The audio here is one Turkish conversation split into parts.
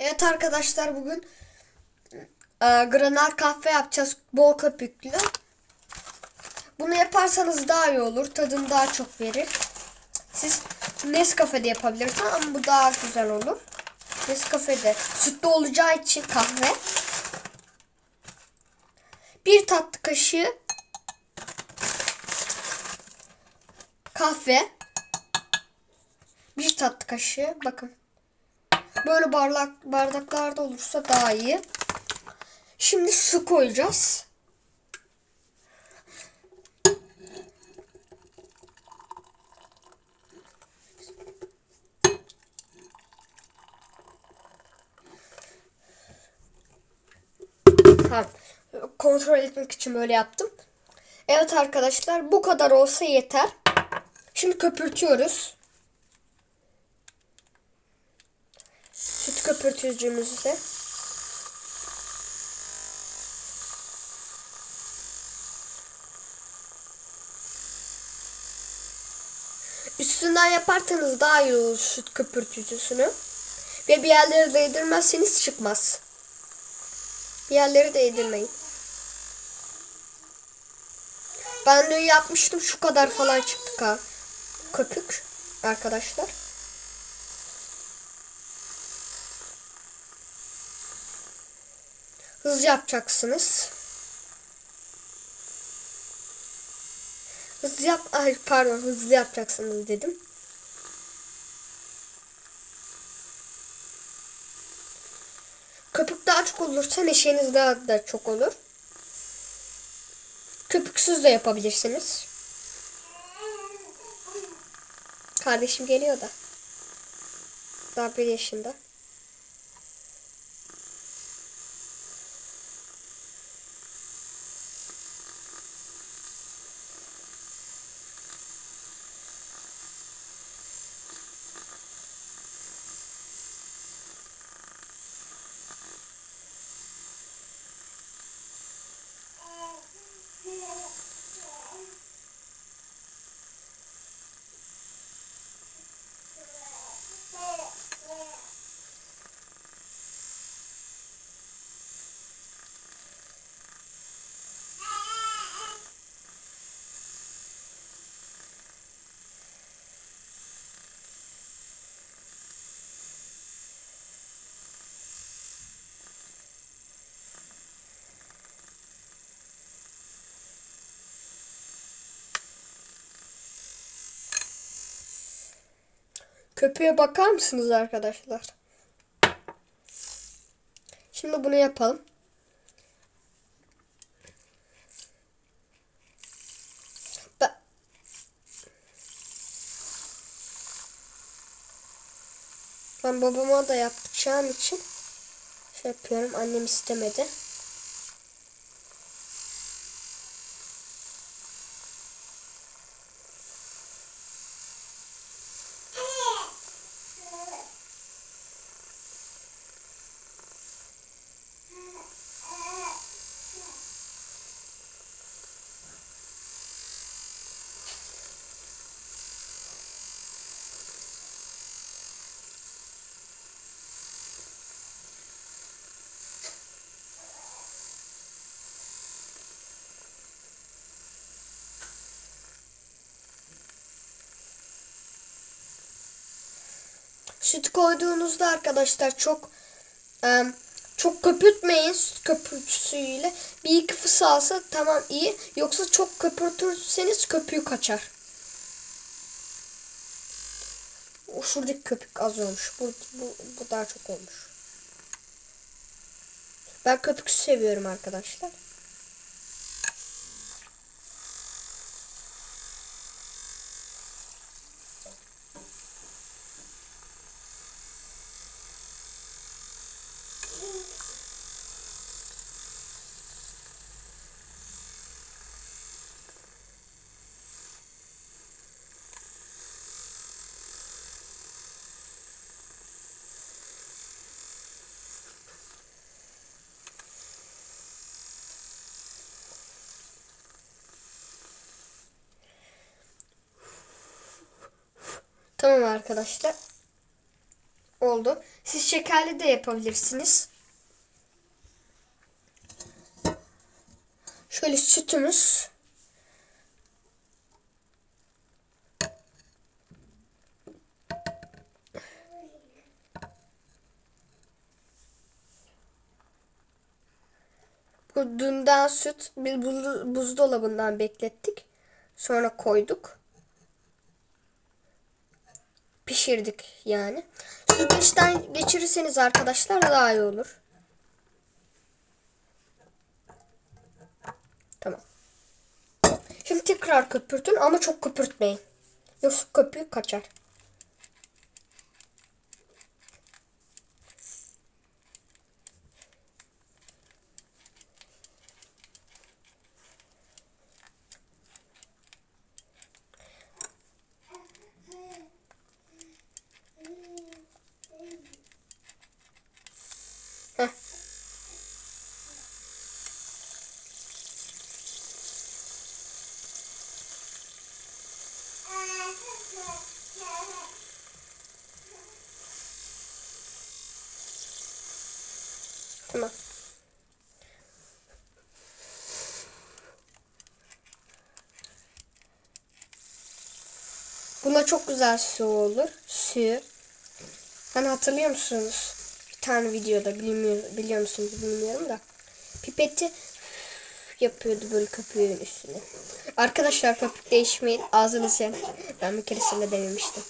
Evet arkadaşlar bugün e, granal kahve yapacağız bol köpüklü. Bunu yaparsanız daha iyi olur. Tadını daha çok verir. Siz Nescafe de yapabilirsiniz ama bu daha güzel olur. Nescafe de sütlü olacağı için kahve. Bir tatlı kaşığı kahve. Bir tatlı kaşığı bakın Böyle bardak bardaklarda olursa daha iyi. Şimdi su koyacağız. Ha, kontrol etmek için böyle yaptım. Evet arkadaşlar bu kadar olsa yeter. Şimdi köpürtüyoruz. Köpürtücümüzde. Üstünden yaparsanız daha iyi olur süt köpürtücüsünü. Ve bir yerleri değdirmezseniz çıkmaz. Bir yerleri değdirmeyin. Ben dün yapmıştım şu kadar falan çıktı ha. Köpük arkadaşlar. Hızlı yapacaksınız. Hızlı yap, ay pardon hızlı yapacaksınız dedim. Köpük daha çok olursa neşeniz daha da çok olur. Köpüksüz de yapabilirsiniz. Kardeşim geliyor da. Daha bir yaşında. Yeah. Köpüğe bakar mısınız arkadaşlar? Şimdi bunu yapalım. Ben, babama da yapacağım için şey yapıyorum. Annem istemedi. Süt koyduğunuzda arkadaşlar çok e, çok köpürtmeyin süt köpürtüsüyle. Bir iki fıs alsa tamam iyi. Yoksa çok köpürtürseniz köpüğü kaçar. O şuradaki köpük az olmuş. Bu, bu, bu daha çok olmuş. Ben köpük seviyorum arkadaşlar. Tamam arkadaşlar. oldu. Siz şekerli de yapabilirsiniz. Şöyle sütümüz. Bu dünden süt biz buz- buzdolabından beklettik. Sonra koyduk. Pişirdik yani. Süzgeçten geçirirseniz arkadaşlar daha iyi olur. Tamam. Şimdi tekrar köpürtün ama çok köpürtmeyin. Yoksa köpüğü kaçar. Tamam. Buna çok güzel su olur. Suyu. Hani hatırlıyor musunuz? Bir tane videoda bilmiyorum, biliyor musunuz bilmiyorum da. Pipeti yapıyordu böyle köpüğün üstüne. Arkadaşlar köpük değişmeyin. Ağzını sen. Ben bir keresinde denemiştim.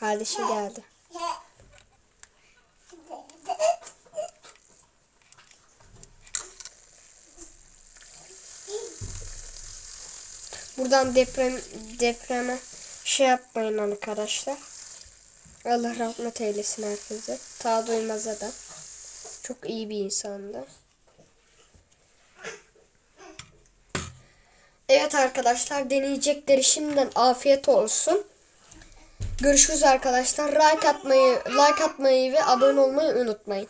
Kardeşim geldi. Buradan deprem depreme şey yapmayın arkadaşlar. Allah rahmet eylesin herkese. Ta duymaz'a da. Çok iyi bir insandı. Evet arkadaşlar deneyecekleri şimdiden afiyet olsun. Görüşürüz arkadaşlar. Like atmayı, like atmayı ve abone olmayı unutmayın.